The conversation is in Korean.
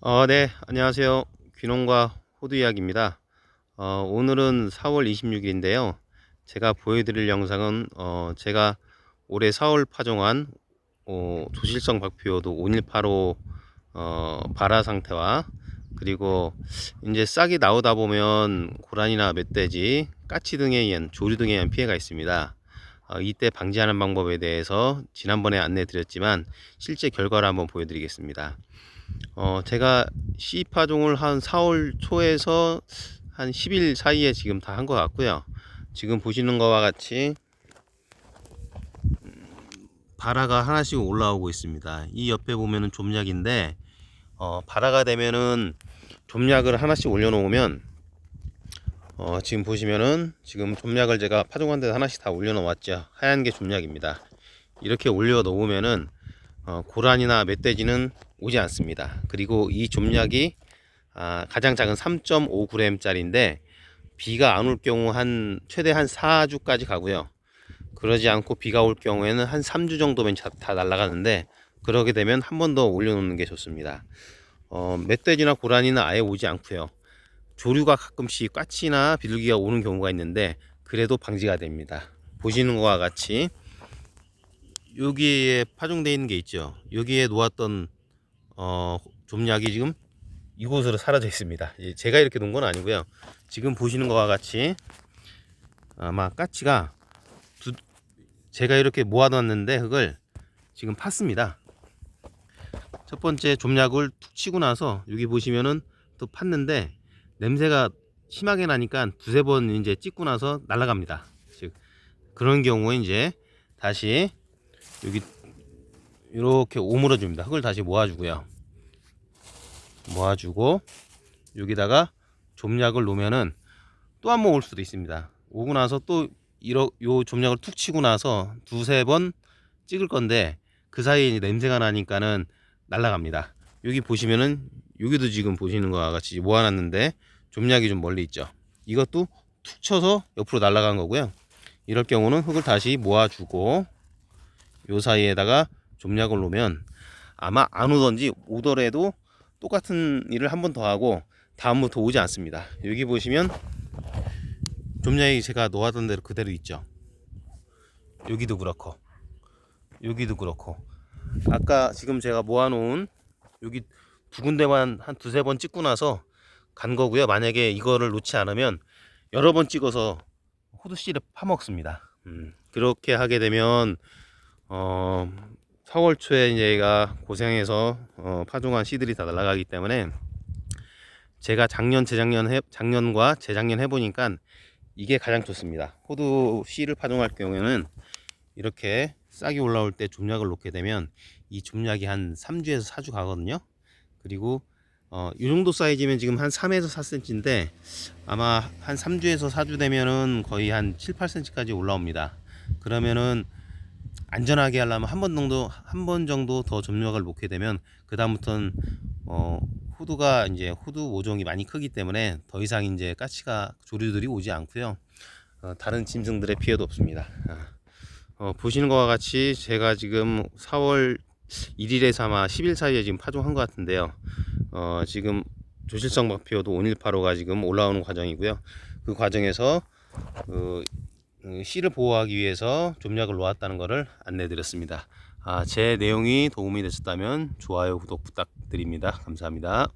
어, 네, 안녕하세요. 귀농과 호두 이야기입니다. 어, 오늘은 4월 26일인데요. 제가 보여드릴 영상은 어, 제가 올해 4월 파종한 어, 조실성 박피호도 5185 어, 발화 상태와 그리고 이제 싹이 나오다 보면 고란이나 멧돼지, 까치 등에 의한 조류 등에 의한 피해가 있습니다. 어, 이때 방지하는 방법에 대해서 지난번에 안내 드렸지만 실제 결과를 한번 보여드리겠습니다. 어, 제가 시파종을 한 4월 초에서 한 10일 사이에 지금 다 한 것 같고요. 지금 보시는 것과 같이 음, 발화가 하나씩 올라오고 있습니다. 이 옆에 보면은 좀약인데 어, 발화가 되면은 좀약을 하나씩 올려놓으면 어, 지금 보시면은 지금 좀약을 제가 파종한 데 하나씩 다 올려놓았죠. 하얀 게 좀약입니다. 이렇게 올려놓으면은 어, 고란이나 멧돼지는 오지 않습니다. 그리고 이 좀약이 아, 가장 작은 3.5g짜리인데 비가 안 올 경우 한 최대 한 4주까지 가고요. 그러지 않고 비가 올 경우에는 한 3주 정도면 다 날아가는데 그러게 되면 한 번 더 올려놓는 게 좋습니다. 어, 멧돼지나 고라니는 아예 오지 않고요. 조류가 가끔씩 까치나 비둘기가 오는 경우가 있는데 그래도 방지가 됩니다. 보시는 것과 같이 여기에 파종되어 있는 게 있죠. 여기에 놓았던 어, 좀약이 지금 이곳으로 사라져 있습니다. 제가 이렇게 놓은 건 아니고요. 지금 보시는 것과 같이 아마 까치가 두, 제가 이렇게 모아놨는데 흙을 지금 팠습니다. 첫 번째 좀약을 툭 치고 나서 여기 보시면은 또 팠는데 냄새가 심하게 나니까 두세 번 이제 찍고 나서 날아갑니다. 즉 그런 경우에 이제 다시 여기 이렇게 오물어 줍니다. 흙을 다시 모아주고요. 모아주고 여기다가 좀약을 놓으면은 또 한 번 올 수도 있습니다. 오고 나서 또 이러 요 좀약을 툭 치고 나서 두세 번 찍을 건데 그 사이에 냄새가 나니까는 날라갑니다. 여기 보시면은 여기도 지금 보시는 것과 같이 모아놨는데 좀약이 좀 멀리 있죠. 이것도 툭 쳐서 옆으로 날아간 거고요. 이럴 경우는 흙을 다시 모아주고 요 사이에다가 좀약을 놓으면 아마 안 오던지 오더라도 똑같은 일을 한 번 더 하고 다음부터 오지 않습니다. 여기 보시면 좀약이 제가 놓았던 대로 그대로 있죠. 여기도 그렇고 여기도 그렇고 아까 지금 제가 모아놓은 여기 두 군데만 한 두세 번 찍고 나서 간 거고요. 만약에 이거를 놓지 않으면 여러 번 찍어서 호두씨를 파먹습니다. 음, 그렇게 하게 되면 어, 4월 초에 얘가 고생해서 어, 파종한 씨들이 다 날아가기 때문에 제가 작년 재작년 해, 작년과 재작년 해보니까 이게 가장 좋습니다. 호두 씨를 파종할 경우에는 이렇게 싹이 올라올 때 좀약을 놓게 되면 이 좀약이 한 3주에서 4주 가거든요. 그리고 어, 이 정도 사이즈면 지금 한 3에서 4cm인데 아마 한 3주에서 4주 되면은 거의 한 7, 8cm까지 올라옵니다. 그러면은 안전하게 하려면 한 번 정도 한 번 정도 더 점력을 놓게 되면 그 다음부터는 어 후두가 이제 후두 모종이 많이 크기 때문에 더 이상 이제 까치가 조류들이 오지 않고요. 어, 다른 짐승들의 피해도 없습니다. 어, 보시는 것과 같이 제가 지금 4월 1일에서 아마 10일 사이에 지금 파종한 것 같은데요. 어, 지금 조실성 박피호도 5185가 지금 올라오는 과정이고요. 그 과정에서 그그 씨를 보호하기 위해서 좀약을 놓았다는 것을 안내 드렸습니다. 아, 제 내용이 도움이 되셨다면 좋아요, 구독 부탁드립니다. 감사합니다.